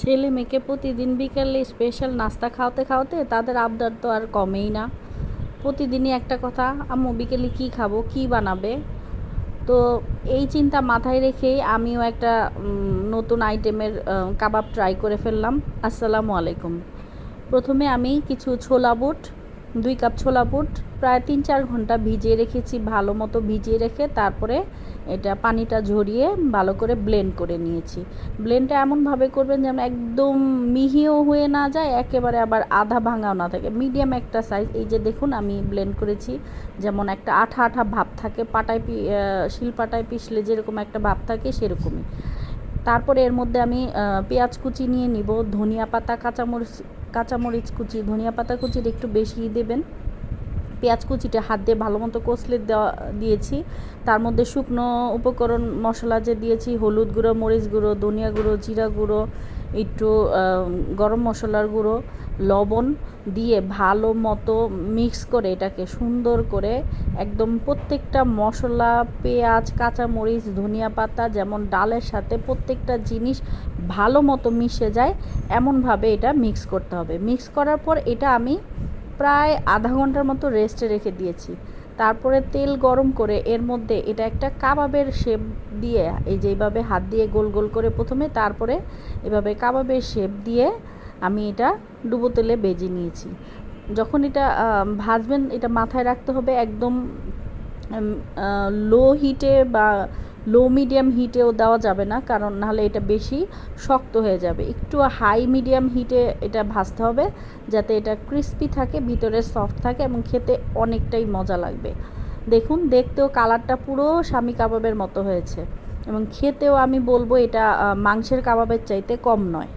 ছেলে মেয়েকে প্রতিদিন বিকালে স্পেশাল নাস্তা খাওয়াতে খাওয়াতে তাদের আবদার তো আর কমেই না। প্রতিদিনই একটা কথা, আম্মু, বিকেলে কী খাব? কী বানাবে? তো এই চিন্তা মাথায় রেখেই আমিও একটা নতুন আইটেমের কাবাব ট্রাই করে ফেললাম। আসসালামু আলাইকুম। প্রথমে আমি কিছু ছোলা বুট, দুই কাপ ছোলা বুট, প্রায় তিন চার ঘণ্টা ভিজিয়ে রেখেছি, ভালো মতো ভিজিয়ে রেখে তারপরে এটা পানিটা ঝরিয়ে ভালো করে ব্লেন্ড করে নিয়েছি। ব্লেন্ডটা এমনভাবে করবেন যেন একদম মিহিও হয়ে না যায়, একেবারে আবার আধা ভাঙাও না থাকে। মিডিয়াম একটা সাইজ এই যে দেখুন আমি ব্লেন্ড করেছি, যেমন একটা আঠা আঠা ভাব থাকে, পাটায় পি শিলপাটায় পিষলে যেরকম একটা ভাব থাকে সেরকমই। তারপরে এর মধ্যে আমি পেঁয়াজ কুচি নিয়ে নিব, ধনিয়া পাতা, কাঁচামরিচ কাঁচামরিচ কুচি, ধনিয়া পাতা কুচির একটু বেশি দেবেন। পেঁয়াজ কুচিটা হাত দিয়ে ভালো মতো কষলে দেওয়া, দিয়েছি। তার মধ্যে শুকনো উপকরণ মশলা যে দিয়েছি, হলুদ গুঁড়ো, মরিচ গুঁড়ো, ধনিয়া গুঁড়ো, জিরা গুঁড়ো, একটু গরম মশলার গুঁড়ো, লবণ দিয়ে ভালো মতো মিক্স করে এটাকে সুন্দর করে একদম প্রত্যেকটা মশলা, পেঁয়াজ, কাঁচামরিচ, ধনিয়া পাতা যেমন ডালের সাথে প্রত্যেকটা জিনিস ভালো মতো মিশে যায়, এমনভাবে এটা মিক্স করতে হবে। মিক্স করার পর এটা আমি প্রায় আধা ঘণ্টার মতো রেস্টে রেখে দিয়েছি। তারপরে তেল গরম করে এর মধ্যে এটা একটা কাবাবের শেপ দিয়ে, এই যে এইভাবে হাত দিয়ে গোল গোল করে প্রথমে, তারপরে এভাবে কাবাবের শেপ দিয়ে আমি এটা ডুবো তেলে বেজে নিয়েছি। যখন এটা ভাজবেন, এটা মাথায় রাখতে হবে একদম লো হিটে বা লো মিডিয়াম হিটেও দেওয়া যাবে না, কারণ নাহলে এটা বেশি শক্ত হয়ে যাবে। একটু হাই মিডিয়াম হিটে এটা ভাজতে হবে, যাতে এটা ক্রিস্পি থাকে, ভিতরে সফট থাকে এবং খেতে অনেকটাই মজা লাগবে। দেখুন, দেখতেও কালারটা পুরো স্বামী কাবাবের মতো হয়েছে এবং খেতেও আমি বলব এটা মাংসের কাবাবের চাইতে কম নয়।